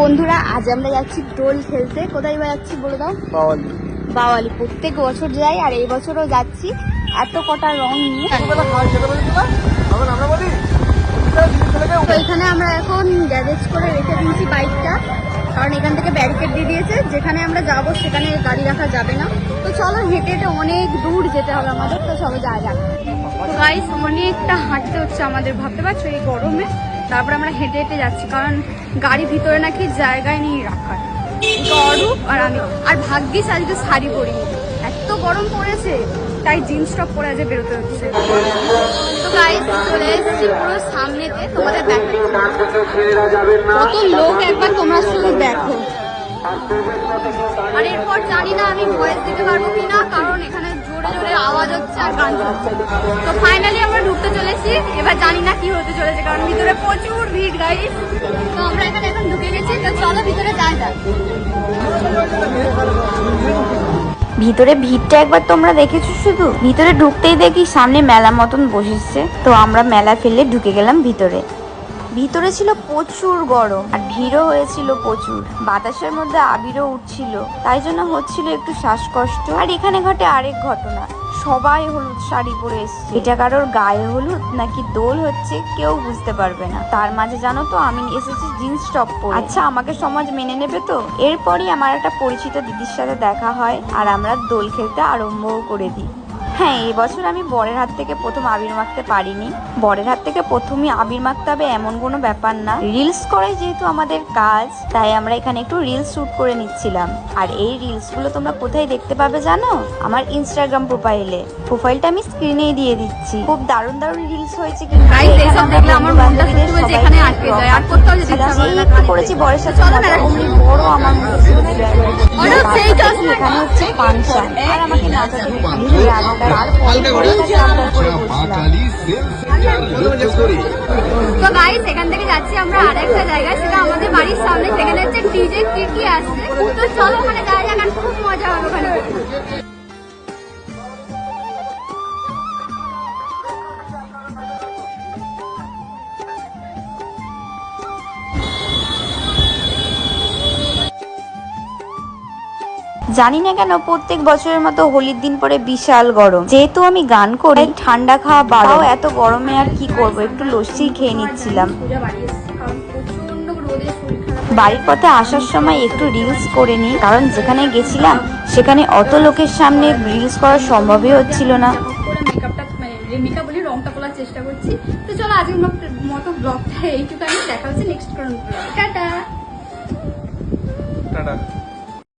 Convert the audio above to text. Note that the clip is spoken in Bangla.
বন্ধুরা আজ আমরা যাচ্ছি দোল খেলতে। কোথায় বা যাচ্ছি বলে দাও? বাওয়ালি। বাওয়ালি। প্রত্যেক বছর যাই আর এই বছরও যাচ্ছি। এত কটা রং নিয়ে। এখন আমরা তো এখানে আমরা এখন গ্যারেজ করে রেখে দিয়েছি বাইকটা কারণ এখান থেকে ব্যারিকেড দিয়ে দিয়েছে। যেখানে আমরা যাব সেখানে গাড়ি রাখা যাবে না। তো চলো হেঁটে হেঁটে অনেক দূর যেতে হবে আমাদের। তো সবাই যাওয়া যাক। গাইস অনেকটা হাঁটতে হচ্ছে আমাদের ভাবতে পারছ? এই গরমে তারপর আমরা হেঁটে হেঁটে যাচ্ছি, কারণ গাড়ি ভিতরে নাকি জায়গায় নেই রাখার। অরূপ আর আমি। আর ভাগ্যিস আজকে শাড়ি পরিনি। এত গরম পড়েছে, তাই জিন্স টপ পরে আজকে বেরোতে হচ্ছে। তোমাদের দেখাচ্ছি। কত লোক একবার শুধু দেখো। আর এরপর জানি না আমি ভয়েস দিতে পারব কিনা, কারণ এখানে জোরে জোরে তো ফাইনালি আমরা ঢুকতে চলেছি। এবার জানি না কি হতে চলেছে, কারণ ভিতরে প্রচুর ভিড় গাইস তো আমরা এখানে এখন ঢুকে গেছি। তো চলো ভিতরে ভিতরে ভিড়টা একবার তোমরা দেখেছ শুধু? ভিতরে ঢুকতেই দেখি সামনে মেলা মতন বসেছে। তো আমরা মেলা ফেলে ঢুকে গেলাম ভিতরে। ভিতরে ছিল প্রচুর গরম, আর ভিড়ও হয়েছিল প্রচুর। বাতাসের মধ্যে আবিরও উঠছিল। তাই জন্য হচ্ছিল একটু শ্বাসকষ্ট। আর এখানে ঘটে আরেক ঘটনা। সবাই হলুদ শাড়ি পরে এসছে। এটা কারোর গায়ে হলুদ নাকি দোল হচ্ছে কেউ বুঝতে পারবে না। তার মাঝে জানো তো, আমি এসেছি জিন্স টপ পরে। আচ্ছা আমাকে সমাজ মেনে নেবে তো? এরপরই আমার একটা পরিচিত দিদির সাথে দেখা হয় আর আমরা দোল খেলতে আরম্ভও করে দিই। হ্যাঁ এবছর আমি বরের হাত থেকে প্রথম আবির মাখতে পারিনি। বরের হাত থেকে প্রথমে আবির মাখতে হবে এমন কোনো ব্যাপার না। রিলস করে যেহেতু আমাদের কাজ তাই আমরা এখানে একটু রিলস শুট করে নিচ্ছিলাম। আর এই রিলসগুলো তোমরা কোথায় দেখতে পাবে জানো? আমার ইনস্টাগ্রাম প্রোফাইলে প্রোফাইলটা আমি স্ক্রিনেই দিয়ে দিচ্ছি। খুব দারুণ দারুণ রিলস হয়েছে কিন্তু। করেছি বরের সাথে বড় আমার। এখানে হচ্ছে আর আমাকে নাচাতে রাগটা আর তো গাইস এখান থেকে যাচ্ছি আমরা আরেকটা জায়গায়। সেটা আমাদের বাড়ির সামনে। সেখানে হচ্ছে ডিজে কিকি আসছে তো চলো ওখানে যাওয়া যাক খুব মজা হবে ওখানে। জানি না কেন প্রত্যেক বছরের মতো হোলির দিন পরে বিশাল গরম। যেহেতু আমি গান করি ঠান্ডা খাওয়া বাড়াও এত গরমে আর কি করব? একটু লস্যি খেয়ে নিচ্ছিলাম। বাড়ির পথে আসার সময় একটু রিলস করে নিই কারণ যেখানে গেছিলাম সেখানে অত লোকের সামনে রিলস করা সম্ভবই হচ্ছিল না। মানে মেকআপ বলে রংটা চেষ্টা করছি তো চলো আজকের মতো ব্লগটা এইটুকু আমি দেখা হচ্ছে নেক্সট টাটা। টাটা।